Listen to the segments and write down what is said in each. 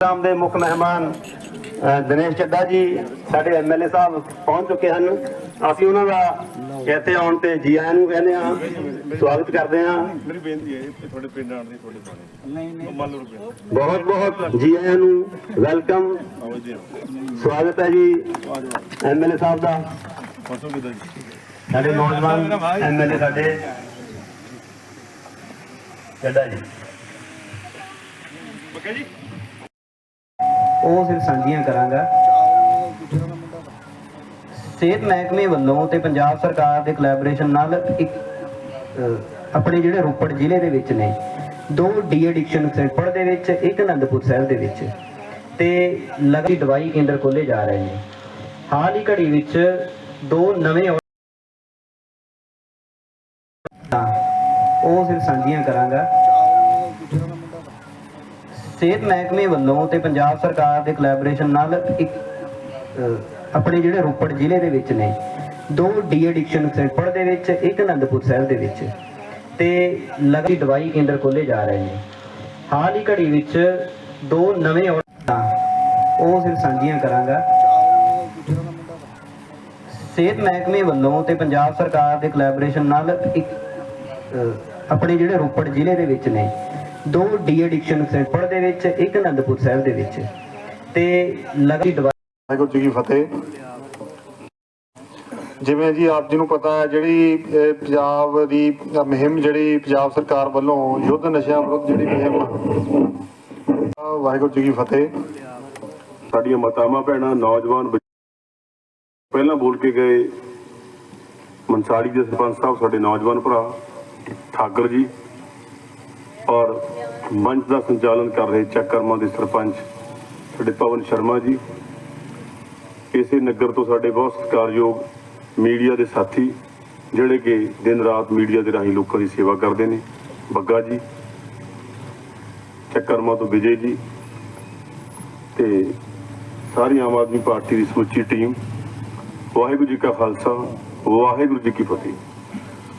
Programme ਦੇ ਮੁੱਖ ਮਹਿਮਾਨ ਦਿਨੇਸ਼ ਚੱਡਾ ਜੀ ਸਾਡੇ ਐਮਐਲਏ ਸਾਹਿਬ ਪਹੁੰਚ ਚੁੱਕੇ ਹਨ। ਅਸੀਂ ਉਹਨਾਂ ਦਾ ਇੱਥੇ ਆਉਣ ਤੇ ਜੀ ਆਇਆਂ ਨੂੰ ਕਹਿੰਦੇ ਹਾਂ। ਸਵਾਗਤ ਕਰਦੇ ਹਾਂ। ਮੇਰੀ ਬੇਨਤੀ ਹੈ ਤੁਹਾਡੇ ਪਿੰਡ ਆਣ ਦੀ ਤੁਹਾਡੇ ਪਾਣੇ ਨਹੀਂ ਨਹੀਂ। ਮੰਨ ਲਓ ਰੁਪਏ ਬਹੁਤ ਬਹੁਤ ਜੀ ਆਇਆਂ ਨੂੰ ਵੈਲਕਮ। ਸਵਾਗਤ ਹੈ ਜੀ ਐਮਐਲਏ ਸਾਹਿਬ ਦਾ। ਫਸੋ ਕਿਦਾਂ ਜੀ? ਸਾਡੇ ਨੌਜਵਾਨ ਐਮਐਲਏ ਸਾਡੇ ਚੱਡਾ ਜੀ। ਪੱਕਾ ਜੀ? ਉਹ ਫਿਰ ਸਾਂਝੀਆਂ ਕਰਾਂਗਾ। ਸਿਹਤ ਮਹਿਕਮੇ ਵੱਲੋਂ ਤੇ ਪੰਜਾਬ ਸਰਕਾਰ ਦੇ ਕੋਲੈਬੋਰੇਸ਼ਨ ਨਾਲ ਇੱਕ ਆਪਣੇ ਜਿਹੜੇ ਰੋਪੜ ਜ਼ਿਲ੍ਹੇ ਦੇ ਵਿੱਚ ਨੇ, ਦੋ ਡੀ ਐਡਿਕਸ਼ਨ ਸੈਂਟਰ ਦੇ ਵਿੱਚ, ਇੱਕ ਅਨੰਦਪੁਰ ਸਾਹਿਬ ਦੇ ਵਿੱਚ ਤੇ ਲਗਾਤਾਰ ਦਵਾਈ ਕੇਂਦਰ ਖੋਲੇ ਜਾ ਰਹੇ ਨੇ। ਹਾਲ ਹੀ ਘੜੀ ਵਿੱਚ ਦੋ ਨਵੇਂ ਉਹ ਫਿਰ ਸਾਂਝੀਆਂ ਕਰਾਂਗਾ। ਸਿਹਤ ਮਹਿਕਮੇ ਵੱਲੋਂ ਤੇ ਪੰਜਾਬ ਸਰਕਾਰ ਦੇ ਕੋਲੈਬੋਰੇਸ਼ਨ ਨਾਲ ਇੱਕ ਆਪਣੇ ਜਿਹੜੇ ਰੋਪੜ ਜ਼ਿਲ੍ਹੇ ਦੇ ਵਿੱਚ ਨੇ, ਦੋ ਡੀ ਐਡਿਕਸ਼ਨ ਸੈਂਟਰ ਦੇ ਵਿੱਚ, ਇੱਕ ਅਨੰਦਪੁਰ ਸਾਹਿਬ ਦੇ ਵਿੱਚ ਤੇ ਲਗਾਤਾਰ ਦਵਾਈ ਕੇਂਦਰ ਖੋਲੇ ਜਾ ਰਹੇ ਨੇ। ਹਾਲ ਹੀ ਘੜੀ ਵਿੱਚ ਦੋ ਨਵੇਂ ਉਹ ਫਿਰ ਸਾਂਝੀਆਂ ਕਰਾਂਗਾ। ਸਿਹਤ ਮਹਿਕਮੇ ਵੱਲੋਂ ਤੇ ਪੰਜਾਬ ਸਰਕਾਰ ਦੇ ਕੋਲੈਬੋਰੇਸ਼ਨ ਨਾਲ ਇੱਕ ਆਪਣੇ ਜਿਹੜੇ ਰੋਪੜ ਜ਼ਿਲ੍ਹੇ ਦੇ ਵਿੱਚ ਨੇ ਦੋ ਡੀ ਐਡਿਕਸ਼ਨ ਸੈਂਟਰ ਦੇ ਵਿੱਚ ਇੱਕ ਅਨੰਦਪੁਰ ਸਾਹਿਬ ਦੇ ਵਿੱਚ ਤੇ ਦਵਾਈ ਵਾਹਿਗੁਰੂ ਜੀ ਕੀ ਫਤਿਹ। ਜਿਵੇਂ ਜੀ ਆਪ ਜੀ ਨੂੰ ਪਤਾ ਹੈ ਜਿਹੜੀ ਪੰਜਾਬ ਦੀ ਮੁਹਿੰਮ ਜਿਹੜੀ ਪੰਜਾਬ ਸਰਕਾਰ ਵੱਲੋਂ ਯੁੱਧ ਨਸ਼ਿਆਂ ਵਿਰੁੱਧ ਜਿਹੜੀ ਮੁਹਿੰਮ ਵਾਹਿਗੁਰੂ ਜੀ ਕੀ ਫਤਿਹ। ਸਾਡੀਆਂ ਮਾਤਾਵਾਂ ਭੈਣਾਂ ਨੌਜਵਾਨ ਪਹਿਲਾਂ ਬੋਲ ਕੇ ਗਏ ਮਨਸਾੜੀ ਦੇ ਸਰਪੰਚ ਸਾਹਿਬ ਸਾਡੇ ਨੌਜਵਾਨ ਭਰਾ ਠਾਕਰ ਜੀ। ਔਰ ਮੰਚ ਦਾ ਸੰਚਾਲਨ ਕਰ ਰਹੇ ਚੱਕਰਮਾ ਦੇ ਸਰਪੰਚ ਸਾਡੇ ਪਵਨ ਸ਼ਰਮਾ ਜੀ, ਇਸੇ ਨਗਰ ਤੋਂ ਸਾਡੇ ਬਹੁਤ ਸਤਿਕਾਰਯੋਗ ਮੀਡੀਆ ਦੇ ਸਾਥੀ, ਜਿਹੜੇ ਕਿ ਦਿਨ ਰਾਤ ਮੀਡੀਆ ਦੇ ਰਾਹੀਂ ਲੋਕਾਂ ਦੀ ਸੇਵਾ ਕਰਦੇ ਨੇ। ਬੱਗਾ ਜੀ, ਚੱਕਰਮਾ ਤੋਂ ਵਿਜੇ ਜੀ ਤੇ ਸਾਰੀ ਆਮ ਆਦਮੀ ਪਾਰਟੀ ਦੀ ਸਮੁੱਚੀ ਟੀਮ, ਵਾਹਿਗੁਰੂ ਜੀ ਕਾ ਖਾਲਸਾ, ਵਾਹਿਗੁਰੂ ਜੀ ਕੀ ਫਤਿਹ।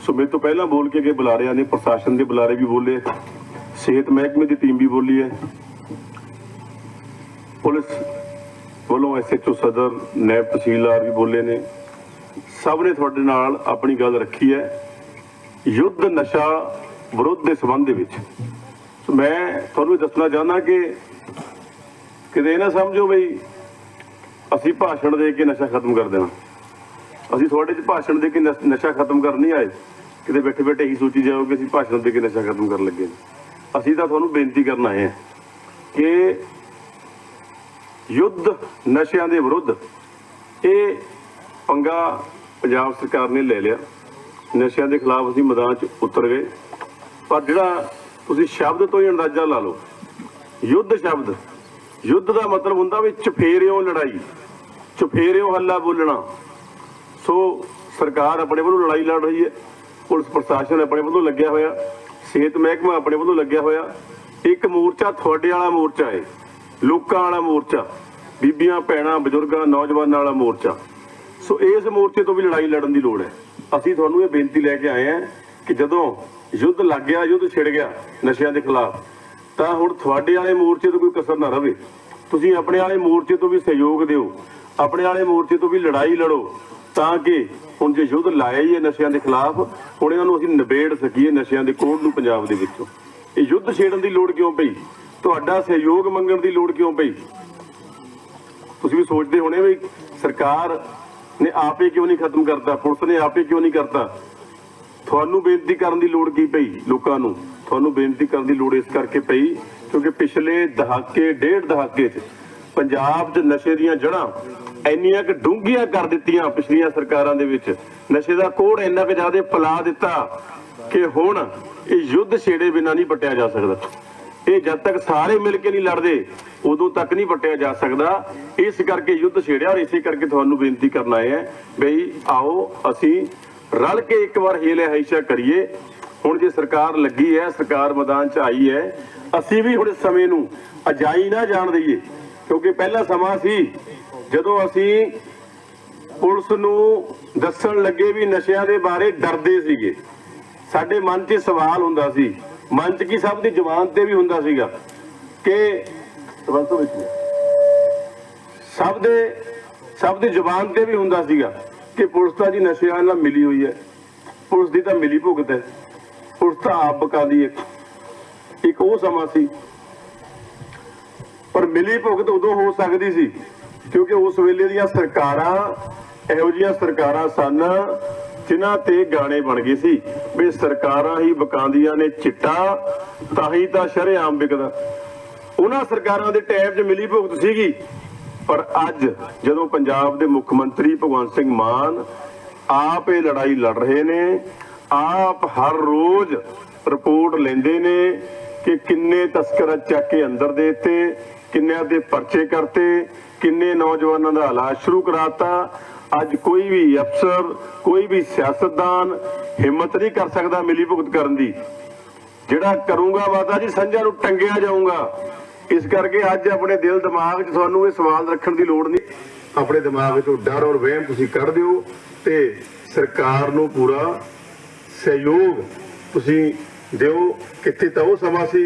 ਸੋ ਮੇਰੇ ਤੋਂ ਪਹਿਲਾਂ ਬੋਲ ਕੇ ਗਏ ਬੁਲਾਰਿਆਂ ਨੇ, ਪ੍ਰਸ਼ਾਸਨ ਦੇ ਬੁਲਾਰੇ ਵੀ ਬੋਲੇ। ਸਿਹਤ ਮਹਿਕਮੇ ਦੀ ਟੀਮ ਵੀ ਬੋਲੀ ਹੈ। ਪੁਲਿਸ ਵੱਲੋਂ ਐਸਐਚਓ ਸਦਰ ਨਾਇਬ ਤਹਿਸੀਲਦਾਰ ਵੀ ਬੋਲੇ ਨੇ। ਸਭ ਨੇ ਤੁਹਾਡੇ ਨਾਲ ਆਪਣੀ ਗੱਲ ਰੱਖੀ ਹੈ। ਯੁੱਧ ਨਸ਼ਾ ਵਿਰੁੱਧ ਦੇ ਸੰਬੰਧ ਦੇ ਵਿੱਚ। ਸੋ ਮੈਂ ਤੁਹਾਨੂੰ ਇਹ ਦੱਸਣਾ ਚਾਹੁੰਦਾ ਕਿ ਕਿਤੇ ਨਾ ਸਮਝੋ ਬਈ, ਅਸੀਂ ਭਾਸ਼ਣ ਦੇ ਕੇ ਨਸ਼ਾ ਖਤਮ ਕਰ ਦੇਣਾ। ਅਸੀਂ ਤੁਹਾਡੇ 'ਚ ਭਾਸ਼ਣ ਦੇ ਕੇ ਨਸ਼ਾ ਖਤਮ ਕਰਨ ਨਹੀਂ ਆਏ। ਕਿਤੇ ਬੈਠੇ ਬੈਠੇ ਹੀ ਸੋਚੀ ਜਾਓ ਕਿ ਅਸੀਂ ਭਾਸ਼ਣ ਦੇ ਕੇ ਨਸ਼ਾ ਖਤਮ ਕਰਨ ਲੱਗੇ ਨੇ। ਅਸੀਂ ਤਾਂ ਤੁਹਾਨੂੰ ਬੇਨਤੀ ਕਰਨ ਆਏ ਹਾਂ ਕਿ ਯੁੱਧ ਨਸ਼ਿਆਂ ਦੇ ਵਿਰੁੱਧ ਇਹ ਪੰਗਾ ਪੰਜਾਬ ਸਰਕਾਰ ਨੇ ਲੈ ਲਿਆ। ਨਸ਼ਿਆਂ ਦੇ ਖਿਲਾਫ ਅਸੀਂ ਮੈਦਾਨ 'ਚ ਉਤਰ ਗਏ। ਪਰ ਜਿਹੜਾ ਤੁਸੀਂ ਸ਼ਬਦ ਤੋਂ ਹੀ ਅੰਦਾਜ਼ਾ ਲਾ ਲਓ, ਯੁੱਧ ਸ਼ਬਦ, ਯੁੱਧ ਦਾ ਮਤਲਬ ਹੁੰਦਾ ਵੀ ਚਫੇਰਿਓ ਲੜਾਈ, ਚਫੇਰਿਓ ਹੱਲਾ ਬੋਲਣਾ। ਸੋ ਸਰਕਾਰ ਆਪਣੇ ਵੱਲੋਂ ਲੜਾਈ ਲੜ ਰਹੀ ਹੈ, ਪੁਲਿਸ ਪ੍ਰਸ਼ਾਸਨ ਆਪਣੇ ਵੱਲੋਂ ਲੱਗਿਆ ਹੋਇਆ। ਸਿਹਤ ਮਹਿਕਮਾ ਆਪਣੇ ਵੱਲੋਂ ਲੱਗਿਆ ਹੋਇਆ। ਇੱਕ ਮੋਰਚਾ ਤੁਹਾਡੇ ਵਾਲਾ ਮੋਰਚਾ ਹੈ ਲੋਕਾਂ ਵਾਲਾ ਮੋਰਚਾ, ਬੀਬੀਆਂ, ਭੈਣਾਂ, ਬਜ਼ੁਰਗਾਂ, ਨੌਜਵਾਨਾਂ ਵਾਲਾ ਮੋਰਚਾ। ਸੋ ਇਸ ਮੋਰਚੇ ਤੋਂ ਵੀ ਲੜਾਈ ਲੜਨ ਦੀ ਲੋੜ ਹੈ ਅਸੀਂ ਤੁਹਾਨੂੰ ਇਹ ਬੇਨਤੀ ਲੈ ਕੇ ਆਏ ਹਾਂ ਕਿ ਜਦੋਂ ਯੁੱਧ ਲੱਗ ਗਿਆ, ਯੁੱਧ ਛਿੜ ਗਿਆ ਨਸ਼ਿਆਂ ਦੇ ਖਿਲਾਫ, ਤਾਂ ਹੁਣ ਤੁਹਾਡੇ ਵਾਲੇ ਮੋਰਚੇ ਤੋਂ ਕੋਈ ਕਸਰ ਨਾ ਰਵੇ। ਤੁਸੀਂ ਆਪਣੇ ਵਾਲੇ ਮੋਰਚੇ ਤੋਂ ਵੀ ਸਹਿਯੋਗ ਦਿਓ, ਆਪਣੇ ਵਾਲੇ ਮੋਰਚੇ ਤੋਂ ਵੀ ਲੜਾਈ ਲੜੋ। ਤਾਂ ਕਿ ਹੁਣ ਜੇ ਯੁੱਧ ਲਾਇਆ ਹੀ ਹੈ ਨਸ਼ਿਆਂ ਦੇ ਖਿਲਾਫ, ਹੁਣ ਇਹਨਾਂ ਨੂੰ ਅਸੀਂ ਨਿਬੇੜ ਸਕੀਏ ਨਸ਼ਿਆਂ ਦੇ ਕੋੜ ਨੂੰ ਪੰਜਾਬ ਦੇ ਵਿੱਚੋਂ। ਇਹ ਯੁੱਧ ਛੇੜਨ ਦੀ ਲੋੜ ਕਿਉਂ ਪਈ? ਤੁਹਾਡਾ ਸਹਿਯੋਗ ਮੰਗਣ ਦੀ ਲੋੜ ਕਿਉਂ ਪਈ? ਤੁਸੀਂ ਵੀ ਸੋਚਦੇ ਹੋਣੇ ਵੀ ਸਰਕਾਰ ਨੇ ਆਪੇ ਕਿਉਂ ਨਹੀਂ ਖਤਮ ਕਰਤਾ? ਪੁਲਿਸ ਨੇ ਆਪੇ ਕਿਉਂ ਨਹੀਂ ਕਰਤਾ? ਤੁਹਾਨੂੰ ਬੇਨਤੀ ਕਰਨ ਦੀ ਲੋੜ ਕੀ ਪਈ ਲੋਕਾਂ ਨੂੰ? ਤੁਹਾਨੂੰ ਬੇਨਤੀ ਕਰਨ ਦੀ ਲੋੜ ਇਸ ਕਰਕੇ ਪਈ ਕਿਉਂਕਿ ਪਿਛਲੇ ਦਹਾਕੇ, ਡੇਢ ਦਹਾਕੇ 'ਚ ਪੰਜਾਬ 'ਚ ਨਸ਼ੇ ਦੀਆਂ ਜੜ੍ਹਾਂ ਇੰਨੀਆਂ ਕਿ ਡੂੰਘੀਆਂ ਕਰ ਦਿੱਤੀਆਂ ਪਿਛਲੀਆਂ ਸਰਕਾਰਾਂ ਦੇ ਵਿੱਚ। ਨਸ਼ੇ ਦਾ ਕੋੜ ਇੰਨਾ ਕਿ ਜ਼ਿਆਦਾ ਪਲਾ ਦਿੱਤਾ ਕਿ ਹੁਣ ਇਹ ਯੁੱਧ ਛੇੜੇ ਬਿਨਾਂ ਨਹੀਂ ਪਟਿਆ ਜਾ ਸਕਦਾ। ਇਹ ਜਦ ਤੱਕ ਸਾਰੇ ਮਿਲ ਕੇ ਨਹੀਂ ਲੜਦੇ, ਉਦੋਂ ਤੱਕ ਨਹੀਂ ਪਟਿਆ ਜਾ ਸਕਦਾ। ਇਸ ਕਰਕੇ ਯੁੱਧ ਛੇੜਿਆ ਔਰ ਇਸੇ ਕਰਕੇ ਤੁਹਾਨੂੰ ਬੇਨਤੀ ਕਰਨਾ ਆਏ ਬਈ ਆਓ, ਅਸੀਂ ਰਲ ਕੇ ਇੱਕ ਵਾਰ ਹੀਲੇ ਹਾਈਸ਼ਾ ਕਰੀਏ। ਹੁਣ ਜੇ ਸਰਕਾਰ ਲੱਗੀ ਹੈ, ਸਰਕਾਰ ਮੈਦਾਨ 'ਚ ਆਈ ਹੈ, ਅਸੀਂ ਵੀ ਹੁਣ ਸਮੇਂ ਨੂੰ ਅਜਾਈ ਨਾ ਜਾਣ ਦਈਏ। ਕਿਉਂਕਿ ਪਹਿਲਾ ਸਮਾਂ ਸੀ ਜਦੋਂ ਅਸੀਂ ਪੁਲਿਸ ਨੂੰ ਦੱਸਣ ਲੱਗੇ ਵੀ ਨਸ਼ਿਆਂ ਦੇ ਬਾਰੇ ਡਰਦੇ ਸੀਗੇ, ਸਾਡੇ ਮਨ 'ਚ ਸਵਾਲ ਹੁੰਦਾ ਸੀ। ਮਨ 'ਚ ਕੀ ਸਭ ਦੀ ਜ਼ੁਬਾਨ ਤੇ ਵੀ ਹੁੰਦਾ ਸੀਗਾ ਕਿ ਸਭ ਦੇ, ਸਭ ਦੀ ਜ਼ੁਬਾਨ ਤੇ ਵੀ ਹੁੰਦਾ ਸੀਗਾ ਕਿ ਪੁਲਿਸ ਤਾਂ ਜੀ ਨਸ਼ਿਆਂ ਨਾਲ ਮਿਲੀ ਹੋਈ ਹੈ। ਪੁਲਿਸ ਦੀ ਤਾਂ ਮਿਲੀ ਭੁਗਤ ਹੈ। ਪੁਲਿਸ ਤਾਂ ਆਪ ਬਕਾਦੀ ਹੈ। ਇੱਕ ਉਹ ਸਮਾਂ ਸੀ। ਪਰ ਮਿਲੀ ਭੁਗਤ ਉਦੋਂ ਹੋ ਸਕਦੀ ਸੀ ਕਿਉਂਕਿ ਉਸ ਵੇਲੇ ਦੀਆਂ ਸਰਕਾਰਾਂ ਇਹੋ ਜਿਹੀਆਂ ਸਰਕਾਰਾਂ ਸਨ ਜਿਨ੍ਹਾਂ ਤੇ ਗਾਣੇ ਬਣ ਗਏ ਸੀ। ਵੀ ਸਰਕਾਰਾਂ ਹੀ ਬਕਾਂਦੀਆਂ ਨੇ ਚਿੱਟਾ, ਤਾਂ ਹੀ ਤਾਂ ਸ਼ਰੇਆਮ ਵਿਕਦਾ। ਉਹਨਾਂ ਸਰਕਾਰਾਂ ਦੇ ਟਾਈਮ 'ਚ ਮਿਲੀ ਭੁਗਤ ਸੀਗੀ। ਪਰ ਅੱਜ ਜਦੋਂ ਪੰਜਾਬ ਦੇ ਮੁੱਖ ਮੰਤਰੀ ਭਗਵੰਤ ਸਿੰਘ ਮਾਨ ਆਪ ਇਹ ਲੜਾਈ ਲੜ ਰਹੇ ਨੇ, ਆਪ ਹਰ ਰੋਜ਼ ਰਿਪੋਰਟ ਲੈਂਦੇ ਨੇ ਕਿ ਕਿੰਨੇ ਤਸਕਰਾਂ ਚੱਕ ਕੇ ਅੰਦਰ ਦੇ ਕਿੰਨਿਆਂ ਦੇ ਪਰਚੇ ਕਰਤੇ, ਕਿੰਨੇ ਨੌਜਵਾਨਾਂ ਦਾ ਇਲਾਜ ਸ਼ੁਰੂ ਕਰਾਤਾ। ਅੱਜ ਕੋਈ ਵੀ ਅਫਸਰ, ਕੋਈ ਵੀ ਸਿਆਸਤਦਾਨ ਹਿੰਮਤ ਨਹੀਂ ਕਰ ਸਕਦਾ ਮਿਲੀ ਭੁਗਤ ਕਰਨ ਦੀ। ਜਿਹੜਾ ਕਰੂੰਗਾ ਮਾਤਾ ਜੀ, ਸੰਜਾ ਨੂੰ ਟੰਗਿਆ ਜਾਊਗਾ। ਇਸ ਕਰਕੇ ਅੱਜ ਆਪਣੇ ਦਿਲ ਦਿਮਾਗ 'ਚ ਤੁਹਾਨੂੰ ਇਹ ਸਵਾਲ ਰੱਖਣ ਦੀ ਲੋੜ ਨਹੀਂ। ਆਪਣੇ ਦਿਮਾਗ 'ਚੋਂ ਡਰ ਔਰ ਵਹਿਮ ਤੁਸੀਂ ਕੱਢ ਦਿਓ ਤੇ ਸਰਕਾਰ ਨੂੰ ਪੂਰਾ ਸਹਿਯੋਗ ਤੁਸੀਂ ਦਿਓ। ਕਿੱਥੇ ਤਾਂ ਉਹ ਸਮਾਂ ਸੀ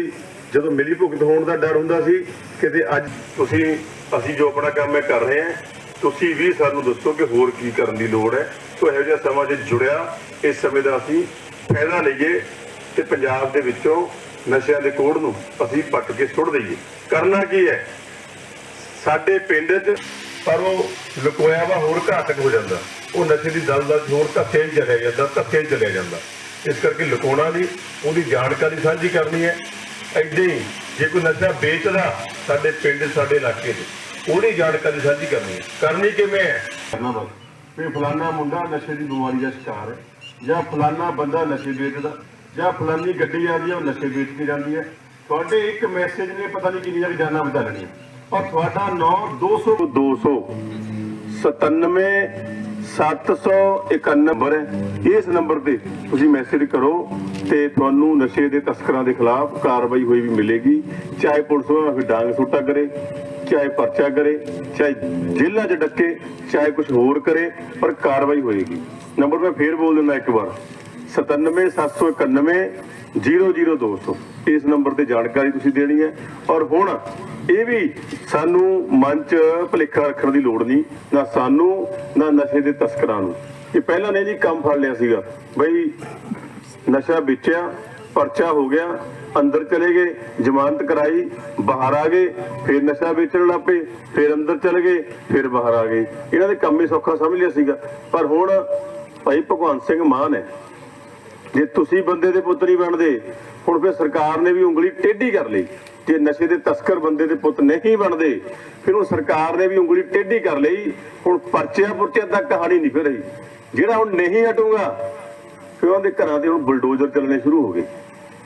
ਜਦੋਂ ਮਿਲੀ ਭੁਗਤ ਹੋਣ ਦਾ ਡਰ ਹੁੰਦਾ ਸੀ ਕਿਤੇ ਅੱਜ ਤੁਸੀਂ, ਅਸੀਂ ਜੋ ਆਪਣਾ ਕੰਮ ਹੈ ਕਰ ਰਹੇ ਹਾਂ, ਤੁਸੀਂ ਵੀ ਸਾਨੂੰ ਦੱਸੋ ਕਿ ਹੋਰ ਕੀ ਕਰਨ ਦੀ ਲੋੜ ਹੈ। ਸੋ ਇਹੋ ਜਿਹਾ ਸਮਾਂ ਜੇ ਜੁੜਿਆ, ਇਸ ਸਮੇਂ ਦਾ ਅਸੀਂ ਫਾਇਦਾ ਲਈਏ ਤੇ ਪੰਜਾਬ ਦੇ ਵਿੱਚੋਂ ਨਸ਼ਿਆਂ ਦੇ ਕੋੜ ਨੂੰ ਅਸੀਂ ਪੱਟ ਕੇ ਸੁੱਟ ਦਈਏ। ਕਰਨਾ ਕੀ ਹੈ? ਸਾਡੇ ਪਿੰਡ 'ਚ ਪਰ ਉਹ ਲੁਕੋਇਆ ਵਾ, ਹੋਰ ਘਾਤਕ ਹੋ ਜਾਂਦਾ। ਉਹ ਨਸ਼ੇ ਦੀ ਦਲਦਲ 'ਚ ਹੋਰ ਧੱਕੇ 'ਚ ਚਲਿਆ ਜਾਂਦਾ, ਧੱਕੇ 'ਚ ਚਲਿਆ ਜਾਂਦਾ। ਇਸ ਕਰਕੇ ਲੁਕਾਉਣਾ ਨਹੀਂ, ਉਹਦੀ ਜਾਣਕਾਰੀ ਸਾਂਝੀ ਕਰਨੀ ਹੈ। ਐਡੇ ਹੀ ਜੇ ਕੋਈ ਨਸ਼ਾ ਵੇਚਦਾ ਸਾਡੇ ਪਿੰਡ, ਸਾਡੇ ਇਲਾਕੇ 'ਚ ਉਹਦੀ ਜਾਣਕਾਰੀ ਸਾਂਝੀ ਕਰਨੀ ਹੈ। ਕਰਨੀ ਕਿਵੇਂ ਹੈ? ਕਰਨਾ ਬਸ ਵੀ ਫਲਾਨਾ ਮੁੰਡਾ ਨਸ਼ੇ ਦੀ ਬਿਮਾਰੀ ਦਾ ਸ਼ਿਕਾਰ ਹੈ, ਜਾਂ ਫਲਾਨਾ ਬੰਦਾ ਨਸ਼ੇ ਵੇਚਦਾ, ਜਾਂ ਫਲਾਨੀ ਗੱਡੀ ਆਉਂਦੀ ਹੈ, ਉਹ ਨਸ਼ੇ ਵੇਚ ਕੇ ਜਾਂਦੀ ਹੈ। ਤੁਹਾਡੇ ਇੱਕ ਮੈਸੇਜ ਨੇ, ਪਤਾ ਨਹੀਂ ਕਿੰਨੀਆਂ ਕੁ ਜਾਨਾਂ ਬਦਲ ਲੈਣੀਆਂ ਔਰ ਤੁਹਾਡਾ 9 200 200 97 791 ਨੰਬਰ ਇਸ ਨੰਬਰ ਤੇ ਤੁਸੀਂ ਮੈਸੇਜ ਕਰੋ। ਤੇ ਤੁਹਾਨੂੰ ਨਸ਼ੇ ਦੇ ਤਸਕਰਾਂ ਦੇ ਖਿਲਾਫ ਕਾਰਵਾਈ ਹੋਈ ਵੀ ਮਿਲੇਗੀ। ਚਾਹੇ ਪੁਲਿਸ ਉਹਨਾਂ ਨੂੰ ਡਾਂਗ ਸੁੱਟਾ ਕਰੇ, ਚਾਹੇ ਪਰਚਾ ਕਰੇ, ਚਾਹੇ ਜੇਲ੍ਹਾਂ 'ਚ ਡੱਕੇ, ਚਾਹੇ ਕੁਝ ਹੋਰ ਕਰੇ, ਪਰ ਕਾਰਵਾਈ ਹੋਏਗੀ। ਨੰਬਰ ਮੈਂ ਫੇਰ ਬੋਲ ਦਿੰਦਾ ਇੱਕ ਵਾਰ। 97791 00200 ਇਸ ਨੰਬਰ ਤੇ ਜਾਣਕਾਰੀ ਤੁਸੀਂ ਦੇਣੀ ਹੈ। ਔਰ ਹੁਣ ਇਹ ਵੀ ਸਾਨੂੰ ਮਨ 'ਚ ਭੁਲੇਖਾ ਰੱਖਣ ਦੀ ਲੋੜ ਨਹੀਂ, ਨਾ ਸਾਨੂੰ, ਨਾ ਨਸ਼ੇ ਦੇ ਤਸਕਰਾਂ ਨੂੰ। ਇਹ ਪਹਿਲਾਂ ਨੇ ਜੀ ਕੰਮ ਫੜ ਲਿਆ ਸੀਗਾ। ਬਈ ਨਸ਼ਾ ਵੇਚਿਆ, ਪਰਚਾ ਹੋ ਗਿਆ, ਅੰਦਰ ਚਲੇ ਗਏ, ਜ਼ਮਾਨਤ ਕਰਾਈ, ਬਾਹਰ ਆ ਗਏ, ਫਿਰ ਨਸ਼ਾ ਵੇਚਣ ਲੱਪੇ ਫਿਰ ਅੰਦਰ ਚਲੇ ਗਏ, ਫਿਰ ਬਾਹਰ ਆ ਗਏ। ਇਹਨਾਂ ਦੇ ਕੰਮ ਹੀ ਸੌਖਾ ਸਮਝ ਲਿਆ ਸੀਗਾ। ਪਰ ਹੁਣ ਭਾਈ ਭਗਵੰਤ ਸਿੰਘ ਮਾਨ ਹੈ। ਜੇ ਤੁਸੀਂ ਬੰਦੇ ਦੇ ਪੁੱਤ ਨਹੀਂ ਬਣਦੇ, ਹੁਣ ਫਿਰ ਸਰਕਾਰ ਨੇ ਵੀ ਉਂਗਲੀ ਟੇਢੀ ਕਰ ਲਈ। ਜੇ ਨਸ਼ੇ ਦੇ ਤਸਕਰ ਬੰਦੇ ਦੇ ਪੁੱਤ ਨਹੀਂ ਬਣਦੇ, ਫਿਰ ਹੁਣ ਸਰਕਾਰ ਨੇ ਵੀ ਉਂਗਲੀ ਟੇਢੀ ਕਰ ਲਈ। ਹੁਣ ਪਰਚਿਆਂ ਪੁਰਚਿਆਂ ਤੱਕ ਕਹਾਣੀ ਨਹੀਂ ਫਿਰ ਰਹੀ। ਜਿਹੜਾ ਹੁਣ ਨਹੀਂ ਹਟੂਗਾ ਫਿਰ ਉਹਨਾਂ ਦੇ ਘਰਾਂ ਦੇ ਹੁਣ ਬੁਲਡੋਜ਼ਰ ਚੱਲਣੇ ਸ਼ੁਰੂ ਹੋ ਗਏ।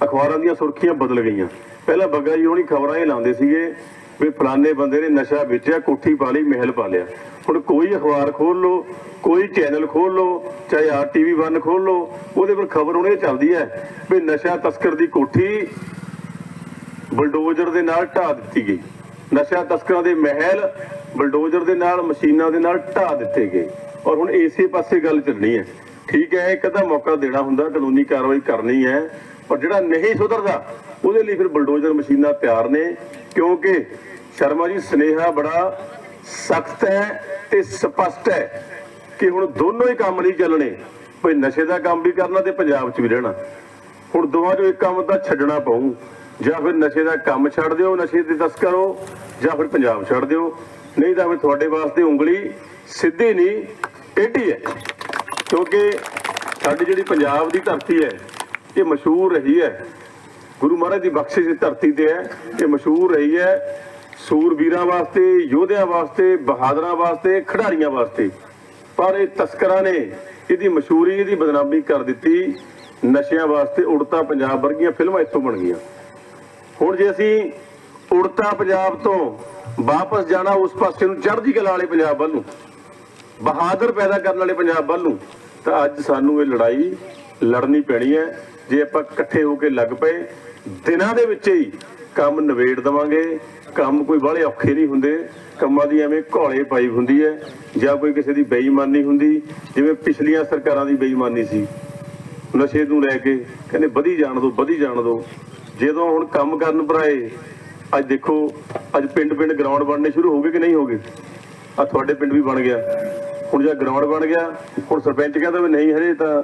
ਅਖਬਾਰਾਂ ਦੀਆਂ ਸੁਰਖੀਆਂ ਬਦਲ ਗਈਆਂ। ਪਹਿਲਾਂ ਬੱਗਾ ਜੀ ਹੋਣੀ ਖਬਰਾਂ ਇਹ ਲਾਉਂਦੇ ਸੀਗੇ ਵੀ ਫਲਾਣੇ ਬੰਦੇ ਨੇ ਨਸ਼ਾ ਵੇਚਿਆ, ਕੋਠੀ ਪਾ ਲਈ, ਮਹਿਲ ਪਾ ਲਿਆ। ਹੁਣ ਕੋਈ ਅਖਬਾਰ ਖੋਲ ਲਓ, ਕੋਈ ਚੈਨਲ ਖੋਲ ਲਓ, ਚਾਹੇ ਆਰਟੀਵੀ 1 ਖੋਲ ਲਓ, ਉਹਦੇ ਪਰ ਖਬਰ ਹੁਣ ਇਹ ਚੱਲਦੀ ਹੈ ਵੀ ਨਸ਼ਾ ਤਸਕਰ ਦੀ ਕੋਠੀ ਬਲਡੋਜ਼ਰ ਦੇ ਨਾਲ ਢਾ ਦਿੱਤੀ ਗਈ। ਨਸ਼ਾ ਤਸਕਰਾਂ ਦੇ ਮਹਿਲ ਬਲਡੋਜ਼ਰ ਦੇ ਨਾਲ, ਮਸ਼ੀਨਾਂ ਦੇ ਨਾਲ ਢਾ ਦਿੱਤੇ ਗਏ। ਔਰ ਹੁਣ ਇਸੇ ਪਾਸੇ ਗੱਲ ਚੱਲਣੀ ਹੈ। ਠੀਕ ਹੈ, ਇੱਕ ਤਾਂ ਮੌਕਾ ਦੇਣਾ ਹੁੰਦਾ, ਕਾਨੂੰਨੀ ਕਾਰਵਾਈ ਕਰਨੀ ਹੈ, ਪਰ ਜਿਹੜਾ ਨਹੀਂ ਸੁਧਰਦਾ, ਉਹਦੇ ਲਈ ਫਿਰ ਬਲਡੋਜ਼ਰ ਮਸ਼ੀਨਾਂ ਤਿਆਰ ਨੇ, ਕਿਉਂਕਿ ਸ਼ਰਮਾ ਜੀ, ਸਨੇਹਾ ਬੜਾ ਸਖਤ ਹੈ ਤੇ ਸਪਸ਼ਟ ਹੈ ਕਿ ਹੁਣ ਦੋਨੋਂ ਹੀ ਕੰਮ ਨਹੀਂ ਚੱਲਣੇ। ਭਈ ਨਸ਼ੇ ਦਾ ਕੰਮ ਵੀ ਕਰਨਾ ਤੇ ਪੰਜਾਬ 'ਚ ਵੀ ਰਹਿਣਾ। ਹੁਣ ਦੋਵਾਂ ਚੋਂ ਇੱਕ ਕੰਮ ਤਾਂ ਛੱਡਣਾ ਪਊ। ਜਾਂ ਫਿਰ ਨਸ਼ੇ ਦਾ ਕੰਮ ਛੱਡ ਦਿਓ, ਨਸ਼ੇ ਦੇ ਤਸਕਰੋ ਜਾਂ ਫਿਰ ਪੰਜਾਬ ਛੱਡ ਦਿਓ। ਨਹੀਂ ਤਾਂ ਫਿਰ ਤੁਹਾਡੇ ਵਾਸਤੇ ਉਂਗਲੀ ਸਿੱਧੀ ਨਹੀਂ ਟੇਢੀ ਹੈ। ਕਿਉਂਕਿ ਸਾਡੀ ਜਿਹੜੀ ਪੰਜਾਬ ਦੀ ਧਰਤੀ ਹੈ, ਇਹ ਮਸ਼ਹੂਰ ਰਹੀ ਹੈ। ਗੁਰੂ ਮਹਾਰਾਜ ਦੀ ਬਖਸ਼ਿਸ਼ ਇਸ ਧਰਤੀ ਤੇ ਹੈ। ਇਹ ਮਸ਼ਹੂਰ ਰਹੀ ਹੈ ਸੂਰਬੀਰਾਂ ਵਾਸਤੇ, ਯੋਧਿਆਂ ਵਾਸਤੇ, ਬਹਾਦਰਾਂ ਵਾਸਤੇ, ਖਿਡਾਰੀਆਂ ਵਾਸਤੇ। ਪਰ ਇਹ ਤਸਕਰਾਂ ਨੇ ਇਹਦੀ ਮਸ਼ਹੂਰੀ, ਇਹਦੀ ਬਦਨਾਮੀ ਕਰ ਦਿੱਤੀ। ਨਸ਼ਿਆਂ ਵਾਸਤੇ ਉੜਤਾ ਪੰਜਾਬ ਵਰਗੀਆਂ ਫਿਲਮਾਂ ਇੱਥੋਂ ਬਣ ਗਈਆਂ। ਹੁਣ ਜੇ ਅਸੀਂ ਉੜਤਾ ਪੰਜਾਬ ਤੋਂ ਵਾਪਸ ਜਾਣਾ, ਉਸ ਪਾਸੇ ਨੂੰ ਚੜ੍ਹਦੀ ਕਲਾ ਵਾਲੇ ਪੰਜਾਬ ਵੱਲ ਨੂੰ, ਬਹਾਦਰ ਪੈਦਾ ਕਰਨ ਵਾਲੇ ਪੰਜਾਬ ਵੱਲ ਨੂੰ ਤਾਂ ਅੱਜ ਸਾਨੂੰ ਇਹ ਲੜਾਈ ਲੜਨੀ ਪੈਣੀ ਹੈ। ਜੇ ਆਪਾਂ ਇਕੱਠੇ ਹੋ ਕੇ ਲੱਗ ਪਏ, ਦਿਨਾਂ ਦੇ ਵਿੱਚ ਹੀ ਕੰਮ ਨਵੇੜ ਦਵਾਂਗੇ। ਕੰਮ ਕੋਈ ਬਾਹਲੇ ਔਖੇ ਨਹੀਂ ਹੁੰਦੇ। ਕੰਮਾਂ ਦੀ ਐਵੇਂ ਘੋਲੇ ਪਾਈ ਹੁੰਦੀ ਹੈ, ਜਾਂ ਕੋਈ ਕਿਸੇ ਦੀ ਬੇਈਮਾਨੀ ਹੁੰਦੀ। ਜਿਵੇਂ ਪਿਛਲੀਆਂ ਸਰਕਾਰਾਂ ਦੀ ਬੇਈਮਾਨੀ ਸੀ। ਨਸ਼ੇ ਨੂੰ ਲੈ ਕੇ ਕਹਿੰਦੇ ਵਧੀ ਜਾਣ ਦੋ, ਵਧੀ ਜਾਣ ਦੋ। ਜਦੋਂ ਹੁਣ ਕੰਮ ਕਰਨ ਪਰ ਅੱਜ ਦੇਖੋ, ਅੱਜ ਪਿੰਡ ਪਿੰਡ ਗਰਾਊਂਡ ਬਣਨੇ ਸ਼ੁਰੂ ਹੋ ਗਏ ਕਿ ਨਹੀਂ ਹੋ ਗਏ? ਆ ਤੁਹਾਡੇ ਪਿੰਡ ਵੀ ਬਣ ਗਿਆ। ਹੁਣ ਜੇ ਗਰਾਊਂਡ ਬਣ ਗਿਆ, ਹੁਣ ਸਰਪੰਚ ਕਹਿੰਦਾ ਵੀ ਨਹੀਂ ਹਰੇ ਤਾਂ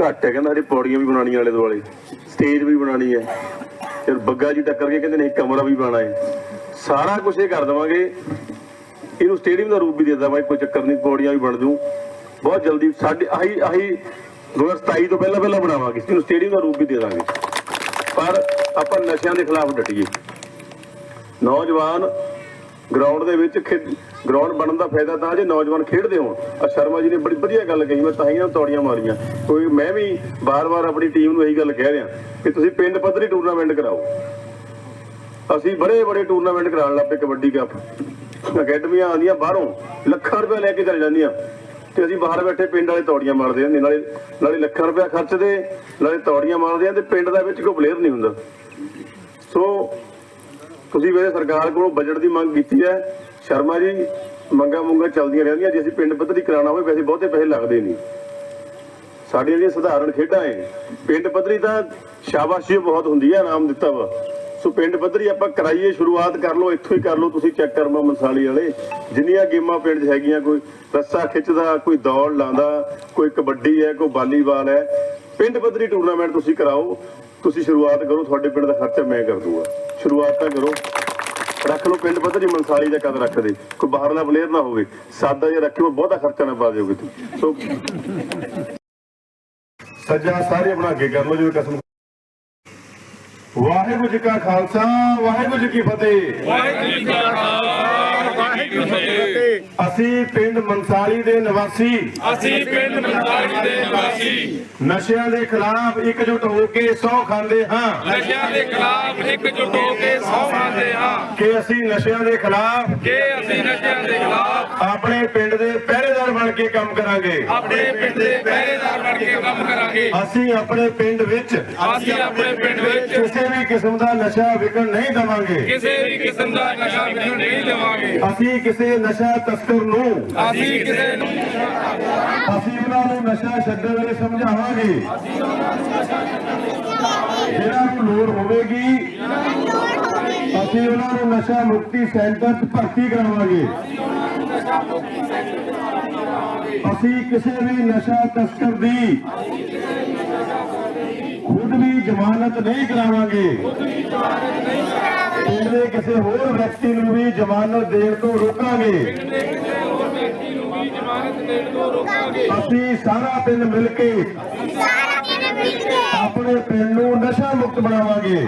ਘੱਟ ਹੈ, ਕਹਿੰਦਾ ਹਰੇ ਪੌੜੀਆਂ ਵੀ ਬਣਾਉਣੀਆਂ ਆਲੇ ਦੁਆਲੇ, ਸਟੇਜ ਵੀ ਬਣਾਉਣੀ ਹੈ। ਫਿਰ ਬੱਗਾ ਜੀ ਟੱਕਰ ਕੇ ਕਹਿੰਦੇ ਨਹੀਂ, ਕਮਰਾ ਵੀ ਬਣਾਉਣਾ ਹੈ। ਸਾਰਾ ਕੁਝ ਇਹ ਕਰ ਦੇਵਾਂਗੇ। ਇਹਨੂੰ ਸਟੇਡੀਅਮ ਦਾ ਰੂਪ ਵੀ ਦੇ ਦੇਵਾਂਗੇ, ਕੋਈ ਚੱਕਰ ਨਹੀਂ, ਪੌੜੀਆਂ ਵੀ ਬਣ ਜੂ। ਬਹੁਤ ਜਲਦੀ ਸਾਡੇ, ਆਹੀ ਆਹੀ 2027 ਤੋਂ ਪਹਿਲਾਂ ਪਹਿਲਾਂ ਬਣਾਵਾਂਗੇ, ਇਹਨੂੰ ਸਟੇਡੀਅਮ ਦਾ ਰੂਪ ਵੀ ਦੇ ਦਾਂਗੇ। ਪਰ ਆਪਾਂ ਨਸ਼ਿਆਂ ਦੇ ਖਿਲਾਫ ਡਟੀਏ। ਨੌਜਵਾਨ ਗਰਾਊਂਡ ਦੇ ਵਿੱਚ ਗਰਾਊਂਡ ਬਣਨ ਦਾ ਫਾਇਦਾ ਤਾਂ ਜੇ ਨੌਜਵਾਨ ਖੇਡਦੇ ਹੋਣ। ਆ ਸ਼ਰਮਾ ਜੀ ਨੇ ਬੜੀ ਵਧੀਆ ਗੱਲ ਕਹੀ, ਮੈਂ ਤਾਂ ਹੀ ਇਹਨਾਂ ਤੌੜੀਆਂ ਮਾਰੀਆਂ। ਕੋਈ ਮੈਂ ਵੀ ਬਾਰ-ਬਾਰ ਆਪਣੀ ਟੀਮ ਨੂੰ ਇਹੀ ਗੱਲ ਕਹਿ ਰਿਹਾ ਕਿ ਤੁਸੀਂ ਪਿੰਡ ਪੱਧਰੀ ਟੂਰਨਾਮੈਂਟ ਕਰਾਓ। ਅਸੀਂ ਬੜੇ ਬੜੇ ਟੂਰਨਾਮੈਂਟ ਕਰਾਉਣ ਲੱਗ ਕਬੱਡੀ ਕੱਪ ਅਕੈਡਮੀਆਂ ਆਉਂਦੀਆਂ ਬਾਹਰੋਂ, ਲੱਖਾਂ ਰੁਪਏ ਲੈ ਕੇ ਚੱਲ ਜਾਂਦੀਆਂ। ਤੇ ਅਸੀਂ ਬਾਹਰ ਬੈਠੇ ਪਿੰਡ ਵਾਲੇ ਤੌੜੀਆਂ ਮਾਰਦੇ ਹੁੰਦੇ ਨਾਲੇ ਨਾਲੇ ਲੱਖਾਂ ਰੁਪਏ ਖਰਚਦੇ, ਨਾਲੇ ਤੌੜੀਆਂ ਮਾਰਦੇ ਆ ਤੇ ਪਿੰਡ ਦਾ ਵਿੱਚ ਕੋਈ ਪਲੇਅਰ ਨਹੀਂ ਹੁੰਦਾ। ਸੋ ਤੁਸੀਂ ਵੇਲੇ ਸਰਕਾਰ ਕੋਲੋਂ ਬਜਟ ਦੀ ਮੰਗ ਕੀਤੀ ਹੈ। ਸ਼ਰਮਾ ਜੀ, ਮੰਗਾਂ ਮੁੰਗਾਂ ਚੱਲਦੀਆਂ ਰਹਿੰਦੀਆਂ। ਜੇ ਅਸੀਂ ਪਿੰਡ ਪੱਧਰੀ ਕਰਾਉਣਾ ਹੋਵੇ ਵੈਸੇ ਬਹੁਤੇ ਪੈਸੇ ਲੱਗਦੇ ਨਹੀਂ। ਸਾਡੀਆਂ ਜਿਹੜੀਆਂ ਸਧਾਰਨ ਖੇਡਾਂ ਏ ਪਿੰਡ ਪੱਧਰੀ ਤਾਂ ਸ਼ਾਬਾਸ਼ੀ ਬਹੁਤ ਹੁੰਦੀ ਹੈ ਨਾਮ ਦਿੱਤਾ ਵਾ। ਸੋ ਪਿੰਡ ਪੱਧਰੀ ਆਪਾਂ ਕਰਾਈਏ, ਸ਼ੁਰੂਆਤ ਕਰ ਲਓ, ਇੱਥੋਂ ਹੀ ਕਰ ਲਓ, ਤੁਸੀਂ ਚੈੱਕ ਕਰ ਲਓ ਮਨਸਾਲੀ ਵਾਲੇ। ਜਿੰਨੀਆਂ ਗੇਮਾਂ ਪਿੰਡ 'ਚ ਹੈਗੀਆਂ, ਕੋਈ ਰੱਸਾ ਖਿੱਚਦਾ, ਕੋਈ ਦੌੜ ਲਾਉਂਦਾ ਕੋਈ ਕਬੱਡੀ ਹੈ, ਕੋਈ ਵਾਲੀਬਾਲ ਹੈ। ਪਿੰਡ ਪੱਧਰੀ ਟੂਰਨਾਮੈਂਟ ਤੁਸੀਂ ਕਰਾਓ। ਤੁਸੀਂ ਸ਼ੁਰੂਆਤ ਕਰੋ, ਤੁਹਾਡੇ ਪਿੰਡ ਦਾ ਖਰਚਾ ਮੈਂ ਕਰ ਦੂੰਗਾ। ਸ਼ੁਰੂਆਤ ਤਾਂ ਕਰੋ। ਰੱਖ ਲਓ ਪਿੰਡ ਪੱਧਰੀ ਮਨਸਾਲੀ ਦਾ ਕਦ ਰੱਖਦੇ। ਕੋਈ ਬਾਹਰਲਾ ਪਲੇਅਰ ਨਾ ਹੋਵੇ। ਸਾਦਾ ਜਿਹਾ ਰੱਖਿਓ, ਬਹੁਤਾ ਖਰਚਾ ਨਾ ਪਾ ਦਿਓ ਕਿਤੇ। ਸੋ ਸੱਜਾ ਸਾਰੇ ਆਪਣਾ ਅੱਗੇ ਕਰ ਲਓ, ਜਿਵੇਂ ਕਸਮ। ਵਾਹਿਗੁਰੂ ਜੀ ਕਾ ਖਾਲਸਾ, ਵਾਹਿਗੁਰੂ ਜੀ ਕੀ ਫਤਿਹ। ਵਾਹਿਗੁਰੂ ਜੀ ਕਾ ਖਾਲਸਾ, ਵਾਹਿਗੁਰੂ ਜੀ ਕੀ ਫਤਿਹ। ਅਸੀਂ ਪਿੰਡ ਮਨਸਾਲੀ ਦੇ ਨਿਵਾਸੀ। ਅਸੀਂ ਪਿੰਡ ਮੰਦਾਰੀ ਦੇ ਨਿਵਾਸੀ। ਨਸ਼ਿਆਂ ਦੇ ਖਿਲਾਫ ਇਕਜੁੱਟ ਹੋ ਕੇ ਸਹੁੰ ਖਾਂਦੇ ਹਾਂ। ਨਸ਼ਿਆਂ ਦੇ ਖਿਲਾਫ ਇਕਜੁੱਟ ਹੋ ਕੇ ਸਹੁੰ ਖਾਂਦੇ ਹਾਂ। ਕਿ ਅਸੀਂ ਨਸ਼ਿਆਂ ਦੇ ਖਿਲਾਫ ਕਿ ਅਸੀਂ ਨਸ਼ਿਆਂ ਦੇ ਖਿਲਾਫ ਆਪਣੇ ਪਿੰਡ ਦੇ ਪਹਿਰੇਦਾਰ ਬਣ ਕੇ ਕੰਮ ਕਰਾਂਗੇ। ਆਪਣੇ ਪਿੰਡ ਦੇ ਪਹਿਰੇਦਾਰ ਬਣ ਕੇ ਕੰਮ ਕਰਾਂਗੇ। ਅਸੀਂ ਆਪਣੇ ਪਿੰਡ ਵਿੱਚ ਅਸੀਂ ਆਪਣੇ ਪਿੰਡ ਵਿੱਚ ਕਿਸੇ ਵੀ ਕਿਸਮ ਦਾ ਨਸ਼ਾ ਵਿਕਣ ਨਹੀਂ ਦੇਵਾਂਗੇ। ਕਿਸੇ ਵੀ ਕਿਸਮ ਦਾ ਨਸ਼ਾ ਵਿਕਣ ਨਹੀਂ ਦੇਵਾਂਗੇ। ਅਸੀਂ ਕਿਸੇ ਨਸ਼ਾ ਤਸਕਰ ਨੂੰ। ਅਸੀਂ ਕਿਸੇ ਨੂੰ ਅਸੀਂ ਉਹਨਾਂ ਨੂੰ ਨਸ਼ਾ ਛੱਡਣ ਲਈ ਸਮਝਾਵਾਂਗੇ। ਜਿਹੜਾ ਨੂੰ ਲੋੜ ਹੋਵੇਗੀ ਅਸੀਂ ਉਹਨਾਂ ਨੂੰ ਨਸ਼ਾ ਮੁਕਤੀ ਸੈਂਟਰ 'ਚ ਭਰਤੀ ਕਰਾਵਾਂਗੇ। ਅਸੀਂ ਕਿਸੇ ਵੀ ਨਸ਼ਾ ਤਸਕਰ ਦੀ ਖੁਦ ਵੀ ਜ਼ਮਾਨਤ ਨਹੀਂ ਕਰਾਵਾਂਗੇ। ਪਿੰਡ ਦੇ ਕਿਸੇ ਹੋਰ ਵਿਅਕਤੀ ਨੂੰ ਵੀ ਜ਼ਮਾਨਤ ਦੇਣ ਤੋਂ ਰੋਕਾਂਗੇ। ਅਸੀਂ ਸਾਰਾ ਪਿੰਡ ਮਿਲ ਕੇ ਆਪਣੇ ਪਿੰਡ ਨੂੰ ਨਸ਼ਾ ਮੁਕਤ ਬਣਾਵਾਂਗੇ।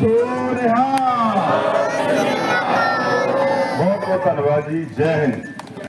ਸੋ ਰਿਹਾ। ਬਹੁਤ ਬਹੁਤ ਧੰਨਵਾਦ ਜੀ। ਜੈ ਹਿੰਦ।